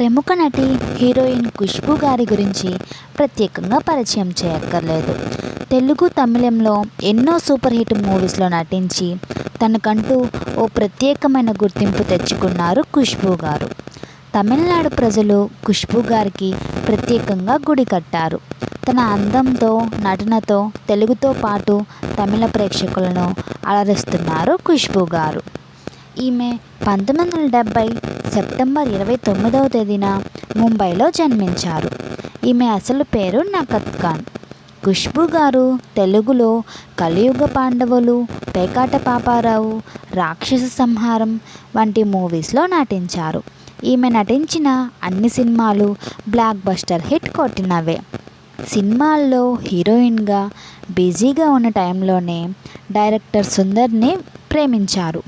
ప్రముఖ నటి హీరోయిన్ ఖుష్బు గారి గురించి ప్రత్యేకంగా పరిచయం చేయక్కర్లేదు. తెలుగు తమిళంలో ఎన్నో సూపర్ హిట్ మూవీస్లో నటించి తనకంటూ ఓ ప్రత్యేకమైన గుర్తింపు తెచ్చుకున్నారు ఖుష్బు గారు. తమిళనాడు ప్రజలు ఖుష్బు గారికి ప్రత్యేకంగా గుడి కట్టారు. తన అందంతో నటనతో తెలుగుతో పాటు తమిళ ప్రేక్షకులను అలరిస్తున్నారు ఖుష్బు గారు. ఈమె పంతొమ్మిది వందల డెబ్భై సెప్టెంబర్ ఇరవై తొమ్మిదవ తేదీన ముంబైలో జన్మించారు. ఈమె అసలు పేరు నకత్ ఖాన్. ఖుష్బు గారు తెలుగులో కలియుగ పాండవులు పేకాట పాపారావు రాక్షస సంహారం వంటి మూవీస్లో నటించారు. ఈమె నటించిన అన్ని సినిమాలు బ్లాక్ బస్టర్ హిట్ కొట్టినవే. సినిమాల్లో హీరోయిన్గా బిజీగా ఉన్న టైంలోనే డైరెక్టర్ సుందర్ని ప్రేమించారు.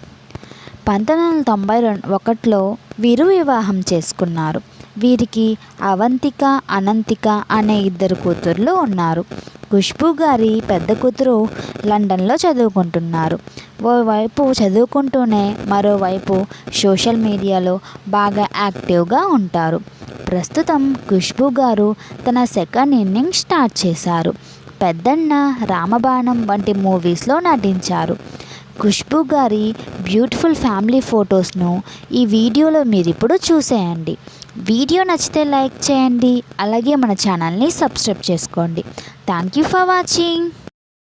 పంతొమ్మిది వందల తొంభై రెండు ఒకటిలో వీరు వివాహం చేసుకున్నారు. వీరికి అవంతిక అనంతిక అనే ఇద్దరు కూతుర్లు ఉన్నారు. ఖుష్బు గారి పెద్ద కూతురు లండన్లో చదువుకుంటున్నారు. ఓవైపు చదువుకుంటూనే మరోవైపు సోషల్ మీడియాలో బాగా యాక్టివ్గా ఉంటారు. ప్రస్తుతం ఖుష్బు గారు తన సెకండ్ ఇన్నింగ్ స్టార్ట్ చేశారు. పెద్దన్న రామబాణం వంటి మూవీస్లో నటించారు. ఖుష్బు గారి బ్యూటిఫుల్ ఫ్యామిలీ ఫొటోస్ను ఈ వీడియోలో మీరు ఇప్పుడు చూసేయండి. వీడియో నచ్చితే లైక్ చేయండి. అలాగే మన ఛానల్ని సబ్స్క్రైబ్ చేసుకోండి. Thank you for watching.